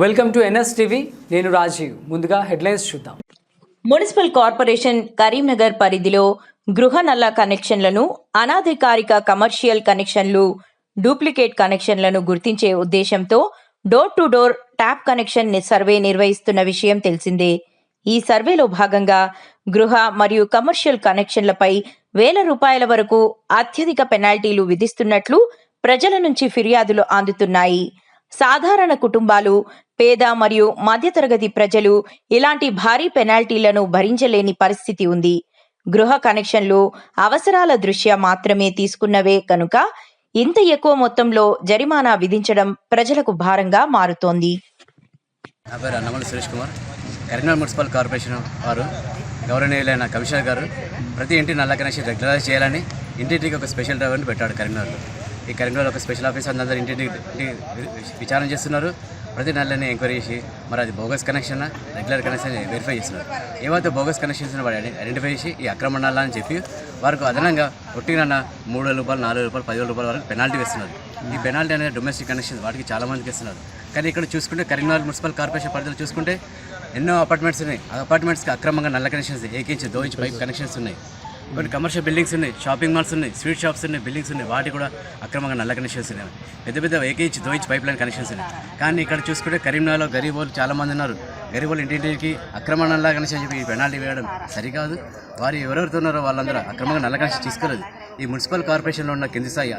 Welcome to NS TV నేను రాజీవ్. ముందుగా headlines చూద్దాం. మున్సిపల్ కార్పొరేషన్ కరీంనగర్ పరిధిలో గృహ నల్ల కనెక్షన్లను అనాధికారిక కమర్షియల్ కనెక్షన్లు డూప్లికేట్ కనెక్షన్లను గుర్తించే ఉద్దేశంతో door to door tap connection survey నిర్వహిస్తున్న విషయం తెలిసిందే. ఈ సర్వేలో భాగంగా గృహ మరియు కమర్షియల్ కనెక్షన్లపై వేల రూపాయల వరకు అత్యధిక పెనాల్టీలు విధిస్తున్నట్లు ప్రజల నుంచి ఫిర్యాదులు అందుతున్నాయి. సాధారణ కుటుంబాలు పేద మరియు మధ్యతరగతి ప్రజలు ఇలాంటి భారీ పెనాల్టీలను భరించలేని పరిస్థితి ఉంది. గృహ కనెక్షన్లు అవసరాల దృష్ట్యా మాత్రమే తీసుకున్నవే కనుక ఇంత ఎక్కువ మొత్తంలో జరిమానా విధించడం ప్రజలకు భారంగా మారుతోంది. నా పేరు అన్నమల్లి సురేష్ కుమార్. కరీంనగర్ మున్సిపల్ కార్పొరేషన్ వారు గౌరవనీయులైన కమిషనర్ గారు ప్రతి ఇంటి నల్ల కనెక్షన్ రెగ్యులరైజ్ చేయాలని ఇంటింటికి ఒక స్పెషల్ డ్రైవర్ని పెట్టాడు కరీంనగర్లో. ఈ కరీంనగర్ ఒక స్పెషల్ ఆఫీసర్ అందరూ ఇంటింటి విచారణ చేస్తున్నారు. ప్రతి నెలనే ఎంక్వైరీ చేసి మరి అది bogus connection regular connection verify చేస్తున్నారు. ఏవైతే బోగస్ కనెక్షన్స్ వాడు ఐడెంటిఫై చేసి ఈ అక్రమణాలని అని చెప్పి వారికి అదనంగా ఒట్టినన్న మూడు వేల రూపాయలు నాలుగు రూపాయలు పదివేల రూపాయల వరకు పెనాల్టీ వేస్తున్నారు. ఈ పెనాల్టీ అనేది డొమెస్టిక్ కనెక్షన్స్ వాటికి చాలామందికి ఇస్తున్నారు కానీ ఇక్కడ చూసుకుంటే కరీంనగర్ మున్సిపల్ కార్పొరేషన్ పరిధిలో చూసుకుంటే ఎన్నో అపార్ట్మెంట్స్ ఉన్నాయి. ఆ అపార్ట్మెంట్స్కి అక్రమంగా నల్ల కనెక్షన్స్ ఏకించి దోయించి పైప్ కనెక్షన్స్ ఉన్నాయి. కొన్ని కమర్షియల్ బిల్డింగ్స్ ఉన్నాయి షాపింగ్ మాల్స్ ఉన్నాయి స్వీట్ షాప్స్ ఉన్నాయి బిల్డింగ్స్ ఉన్నాయి. వాటి కూడా అక్రమంగా నల్ల కనెక్షన్స్ ఉన్నాయి. పెద్ద పెద్ద ఏకించి దోయించి పైప్ లైన్ కనెక్షన్స్ ఉన్నాయి. కానీ ఇక్కడ చూసుకుంటే కరీంనగర్లో గరీబ్ వాళ్ళు చాలామంది ఉన్నారు. గరీబ్ వాళ్ళు ఇంటింటికి అక్రమ నల్ల కనెక్షన్ చెప్పి పెనాల్టీ వేయడం సరికాదు. వారు ఎవరెవరితో ఉన్నారో వాళ్ళందరూ అక్రమంగా నల్ల కనెక్షన్ తీసుకోలేదు ఈ మున్సిపల్ కార్పొరేషన్లో ఉన్న కింది స్థాయి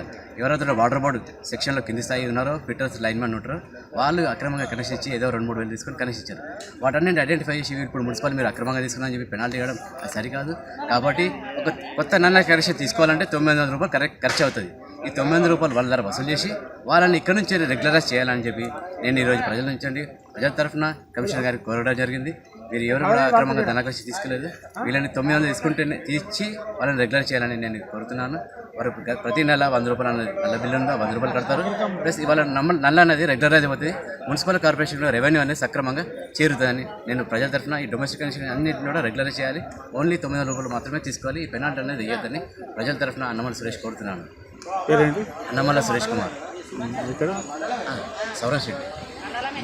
ఎవరైతే వాటర్ బోర్డు సెక్షన్లో కింది స్థాయి ఉన్నారో ఫిట్టర్స్ లైన్ మ్యాన్ ఉంటారో వాళ్ళు అక్రమంగా కనెక్షన్ ఇచ్చి ఏదో రెండు మూడు వేలు తీసుకొని కనెక్షన్ ఇచ్చారు. వాటన్నింటి ఐడెంటిఫై చేసి ఇప్పుడు మున్సిపల్ మీరు అక్రమంగా తీసుకున్నారని చెప్పి పెనాల్టీ ఇవ్వడం సరికాదు. కాబట్టి ఒక కొత్త నల్ల కనెక్షన్ తీసుకోవాలంటే తొమ్మిది వందల రూపాయలు కరెక్ట్ ఖర్చు అవుతుంది. ఈ తొమ్మిది వందల రూపాయలు వాళ్ళ ధర వసూలు చేసి వాళ్ళని ఇక్కడ నుంచి రెగ్యులరైజ్ చేయాలని చెప్పి నేను ఈరోజు ప్రజల నుంచి అండి. ప్రజల తరఫున కమిషనర్ గారికి కోరడం జరిగింది. మీరు ఎవరు కూడా అక్రమంగా ధనకృషి తీసుకోలేదు. వీళ్ళని తొమ్మిది వందలు తీసుకుంటే తీర్చి వాళ్ళని రెగ్యులర్ చేయాలని నేను కోరుతున్నాను. వారు ప్రతి నెల వంద రూపాయలు నల్ల బిల్లు ఉందో వంద రూపాయలు కడతారు. ప్లస్ ఇవాళ నమ్మ నల్ల అనేది రెగ్యులరైజ్ అవుతుంది మున్సిపల్ కార్పొరేషన్లో రెవెన్యూ అనేది సక్రమంగా చేరుతుందని నేను ప్రజల తరఫున ఈ డొమెస్టిక్ కనెక్షన్ అన్నింటిని కూడా రెగ్యులరైజ్ చేయాలి. ఓన్లీ తొమ్మిది వందల రూపాయలు మాత్రమే తీసుకోవాలి. ఈ పెనాల్టీ అనేది వేయద్దని ప్రజల తరఫున అన్నమల సురేష్ కోరుతున్నాను. అన్నమల సురేష్ కుమార్. ఇక్కడ? సౌరవ్ శెట్టి